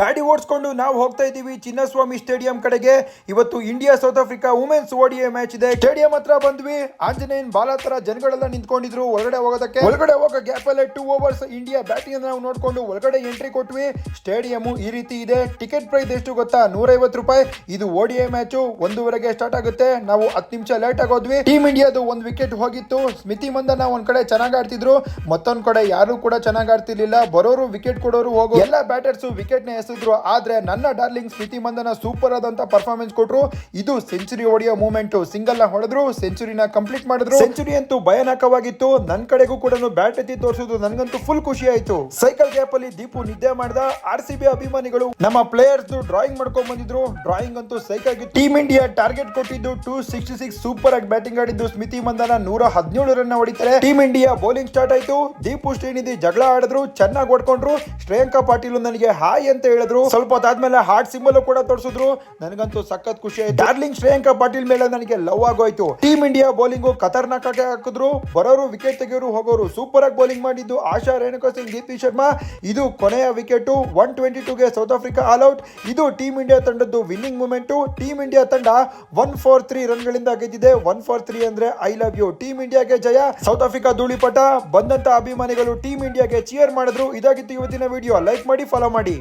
ಗಾಡಿ ಓಡಿಸ್ಕೊಂಡು ನಾವು ಹೋಗ್ತಾ ಇದ್ದೀವಿ. ಚಿನ್ನಸ್ವಾಮಿ ಸ್ಟೇಡಿಯಂ ಕಡೆಗೆ. ಇವತ್ತು India, South Africa women's ODI match ಇದೆ. ಸ್ಟೇಡಿಯಂ ಹತ್ರ ಬಂದ್ವಿ. ಆಂಜನೇಯನ್ ಬಾಲ ತರ ಜನಗಳೆಲ್ಲ ನಿಂತ್ಕೊಂಡಿದ್ರು. ಒಳಗಡೆ ಹೋಗೋದಕ್ಕೆ. ಒಳಗಡೆ ಹೋಗೋ ಗ್ಯಾಪ್ ಅಲ್ಲೇ ಟೂ ಓವರ್ಸ್ ಇಂಡಿಯಾ ಬ್ಯಾಟಿಂಗ್ ನಾವು ನೋಡ್ಕೊಂಡು ಒಳಗಡೆ ಎಂಟ್ರಿ ಕೊಟ್ವಿ. ಸ್ಟೇಡಿಯಂ ಈ ರೀತಿ ಇದೆ. ಟಿಕೆಟ್ ಪ್ರೈಸ್ ಎಷ್ಟು ಗೊತ್ತಾ? ನೂರೈವತ್ತು ರೂಪಾಯಿ. ಇದು ಓಡಿಎ ಮ್ಯಾಚ್. ಒಂದೂವರೆಗೆ ಸ್ಟಾರ್ಟ್ ಆಗುತ್ತೆ. ನಾವು ಹತ್ತು ನಿಮಿಷ ಲೇಟ್ ಆಗೋದ್ವಿ ಟೀಮ್ ಇಂಡಿಯಾದು ಒಂದು ವಿಕೆಟ್ ಹೋಗಿತ್ತು. ಸ್ಮಿತಿ ಮಂದನ ಒಂದ್ ಕಡೆ ಚೆನ್ನಾಗಿ ಆಡ್ತಿದ್ರು. ಮತ್ತೊಂದ್ ಕಡೆ ಯಾರು ಕೂಡ ಚೆನ್ನಾಗಿ ಆಡ್ತಿರ್ಲಿಲ್ಲ. ಬರೋರು ವಿಕೆಟ್ ಕೊಡೋರು ಹೋಗೋ. ಎಲ್ಲ ಬ್ಯಾಟರ್ಸ್ ವಿಕೆಟ್ನ ಎಸೆದ್ರು ಆದ್ರೆ ನನ್ನ ಡಾರ್ಲಿಂಗ್ ಸ್ಮಿತಿ ಮಂದನ ಸೂಪರ್ ಆದಂತ ಪರ್ಫಾರ್ಮೆನ್ಸ್ ಕೊಟ್ರು ಇದು ಸೆಂಚುರಿ ಹೊಡೆಯೋ ಮೂಮೆಂಟ್ ಸಿಂಗಲ್ನ ಹೊಡೆದ್ರು ಸೆಂಚುರಿನ ಕಂಪ್ಲೀಟ್ ಮಾಡಿದ್ರು. ಸೆಂಚುರಿ ಅಂತೂ ಭಯಾನಕವಾಗಿತ್ತು. ನನ್ ಕಡೆಗೂ ಕೂಡ ಬ್ಯಾಟ್ ಎತ್ತಿ ತೋರಿಸೋದು ನನಗಂತೂ ಫುಲ್ ಖುಷಿ ಆಯ್ತು. ಸೈಕಲ್ ಗ್ಯಾಪ್ ಅಲ್ಲಿ ದೀಪು ನಿದ್ದೆ ಮಾಡಿದ. ಆರ್ ಸಿ ಅಭಿಮಾನಿಗಳು ನಮ್ಮ ಪ್ಲೇಯರ್ಸ್ ಡ್ರಾಯಿಂಗ್ ಮಾಡ್ಕೊಂಡ್ ಬಂದಿದ್ರು. ಡ್ರಾಯಿಂಗ್ ಅಂತೂ ಸೈಕಲ್ ಟೀಮ್ ಇಂಡಿಯಾ ಟಾರ್ಗೆಟ್ ಕೊಟ್ಟಿದ್ದು ಟೂ ಸಿಕ್ಸ್ಟಿ ಸಿಕ್ಸ್ ಸೂಪರ್ ಆಗಿ ಬ್ಯಾಟಿಂಗ್ ಆಡಿದ್ದು ಸ್ಮಿತಿ ಮಂದನ ನೂರ ಹದಿನೇಳು ರನ್ ಹೊಡಿತಾರೆ. ಟೀಮ್ ಇಂಡಿಯಾ ಬೌಲಿಂಗ್ ಸ್ಟಾರ್ಟ್ ಆಯ್ತು. ದೀಪು ಶ್ರೀನಿಧಿ ಜಗಳ ಆಡಿದ್ರು, ಚೆನ್ನಾಗಿ ಓಡ್ಕೊಂಡ್ರು. ಶ್ರೇಯಾಂಕಾ ಪಾಟೀಲ್ ನನಗೆ ಹಾಯ್ ಅಂತ ಹೇಳಿದ್ರು. ಸ್ವಲ್ಪ ಹೊತ್ತಾದ್ಮೇಲೆ ಹಾರ್ಟ್ ಸಿಂಬಲ್ ಕೂಡ ತೋರಿಸಿದ್ರು. ನನಗಂತೂ ಸಖತ್ ಖುಷಿ ಆಯ್ತು. ಡಾರ್ಲಿಂಗ್ ಶ್ರೇಯಾಂಕಾ ಪಾಟೀಲ್ ಮೇಲೆ ನನಗೆ ಲವ್ ಆಗೋಯ್ತು. ಟೀಮ್ ಇಂಡಿಯಾ ಬೌಲಿಂಗ್ ಖತರ್ನಾಕ್ ಹಾಕಿದ್ರು. ಬರೋರು ವಿಕೆಟ್ ತೆಗೆಯೋರು ಹೋಗೋರು ಸೂಪರ್ ಆಗಿ ಬೌಲಿಂಗ್ ಮಾಡಿದ್ದು ಆಶಾ ರೇಣುಕಾ ಸಿಂಗ್ ದೀಪ್ತಿ ಶರ್ಮಾ. ಇದು ಕೊನೆಯ ವಿಕೆಟ್ ಒನ್ ಟ್ವೆಂಟಿ ಟೂಗೆ ಸೌತ್ ಆಫ್ರಿಕಾ ಆಲ್ ಔಟ್ ಇದು ಟೀಮ್ ಇಂಡಿಯಾ ತಂಡದ್ದು ವಿನ್ನಿಂಗ್ ಮೂಮೆಂಟ್ ಟೀಮ್ ಇಂಡಿಯಾ ತಂಡ ಒನ್ ಫೋರ್ ತ್ರೀ ರನ್ಗಳಿಂದ ಗೆದ್ದಿದೆ. ಒನ್ ಫೋರ್ ತ್ರೀ ಅಂದ್ರೆ ಐ ಲವ್ ಯು ಟೀಮ್ ಇಂಡಿಯಾಗೆ ಜಯ. ಸೌತ್ ಆಫ್ರಿಕಾ ಧೂಳಿಪಟ. ಬಂದಂತ ಅಭಿಮಾನಿಗಳು ಟೀಮ್ ಇಂಡಿಯಾಗೆ ಚಿಯರ್ ಮಾಡಿದ್ರು. ಇದಾಗಿತ್ತು ಇವತ್ತಿನ ವಿಡಿಯೋ ಲೈಕ್ ಮಾಡಿ ಫಾಲೋ ಮಾಡಿ.